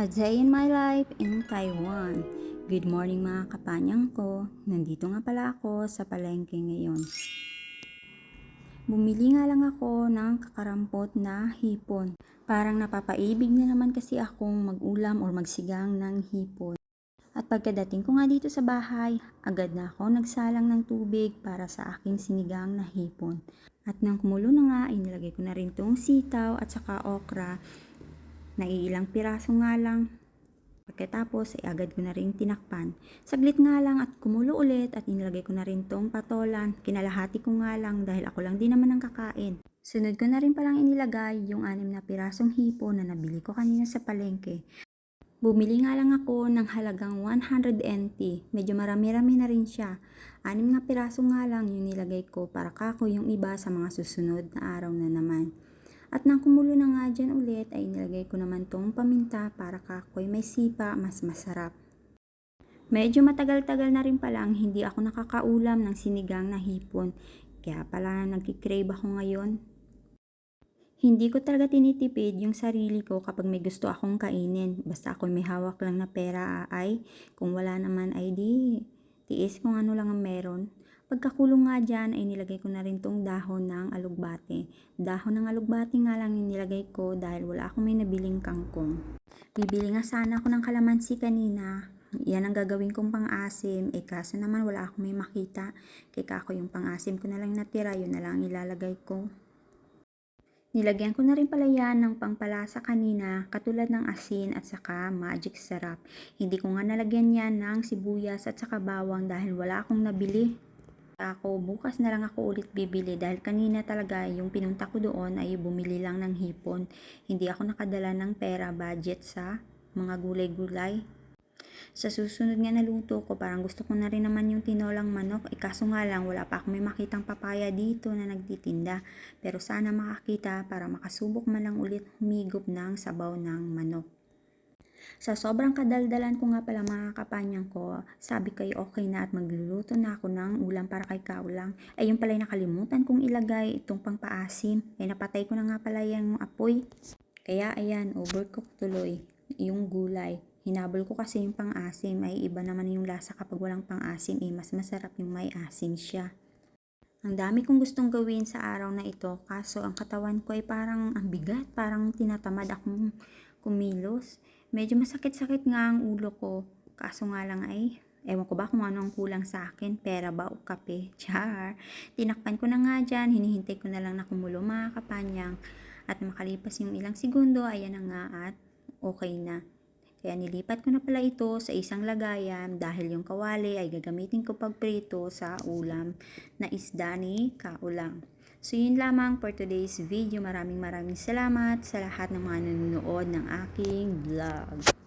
A Day in My Life in Taiwan. Good morning mga kapanyang ko. Nandito nga pala ako sa palengke ngayon. Bumili nga lang ako ng kakarampot na hipon. Parang napapaibig na naman kasi akong mag-ulam or magsigang ng hipon. At pagkadating ko nga dito sa bahay, agad na ako nagsalang ng tubig para sa aking sinigang na hipon. At nang kumulo na nga, inilagay ko na rin tong sitaw at saka okra Naiilang piraso nga lang. Pagkatapos ay agad ko na rin tinakpan. Saglit nga lang at kumulo ulit at inilagay ko na rin tong patolan. Kinalahati ko nga lang dahil ako lang din naman ang kakain. Sunod ko na rin palang inilagay yung anim na pirasong hipo na nabili ko kanina sa palengke. Bumili nga lang ako ng halagang 100 NT. Medyo marami-rami na rin siya. Anim na piraso nga lang yung nilagay ko para kako yung iba sa mga susunod na araw na naman. At nang kumulo na nga dyan ulit ay nilagay ko naman tong paminta para kakoy may sipa mas masarap. Medyo matagal-tagal na rin palang hindi ako nakakaulam ng sinigang na hipon. Kaya pala nagkikrave ako ngayon. Hindi ko talaga tinitipid yung sarili ko kapag may gusto akong kainin. Basta ako may hawak lang na pera ay kung wala naman ay di tiis kung ano lang ang meron. Pagkakulong nga dyan ay nilagay ko na rin tong dahon ng alugbate. Dahon ng alugbate nga lang yung nilagay ko dahil wala akong may nabiling kangkong. Bibili nga sana ako ng kalamansi kanina. Yan ang gagawin kong pang-asim. Eh kaso naman wala akong may makita. Kaya ako yung pang-asim ko na lang natira, yun na lang ang ilalagay ko. Nilagyan ko na rin pala yan ng pangpalasa kanina, katulad ng asin at saka magic sarap. Hindi ko nga nalagyan yan ng sibuyas at saka bawang dahil wala akong nabili. Ako, bukas na lang ako ulit bibili dahil kanina talaga yung pinunta ko doon ay bumili lang ng hipon. Hindi ako nakadala ng pera budget sa mga gulay-gulay. Sa susunod nga na luto ko, parang gusto ko na rin naman yung tinolang manok. Eh kaso nga lang, wala pa akong may makitang papaya dito na nagtitinda. Pero sana makakita para makasubok man lang ulit humigop ng sabaw ng manok. Sa sobrang kadaldalan ko nga pala mga kapanyang ko, sabi ko ay okay na at magluluto na ako ng ulam para kay Kaulang. Ay yung pala nakalimutan kong ilagay itong pangpaasim. Ay napatay ko na nga pala yung apoy. Kaya ayan, overcook tuloy yung gulay. Hinabol ko kasi yung pang-asim ay iba naman yung lasa kapag walang pang-asim eh mas masarap yung may asim siya. Ang dami kong gustong gawin sa araw na ito kaso ang katawan ko ay parang ang bigat, parang tinatamad akong kumilos. Medyo masakit-sakit nga ang ulo ko kaso nga lang ay Ewan ko ba kung ano ang kulang sa akin, pera ba o kape? Char! Tinakpan ko na nga dyan, hinihintay ko na lang na kumulo mga kapanyang. At makalipas yung ilang segundo, ayan na nga at okay na. Kaya nilipat ko na pala ito sa isang lagayan dahil yung kawali ay gagamitin ko pagprito sa ulam na isda ni kaulang. So yun lamang for today's video. Maraming maraming salamat sa lahat ng mga nanonood ng aking vlog.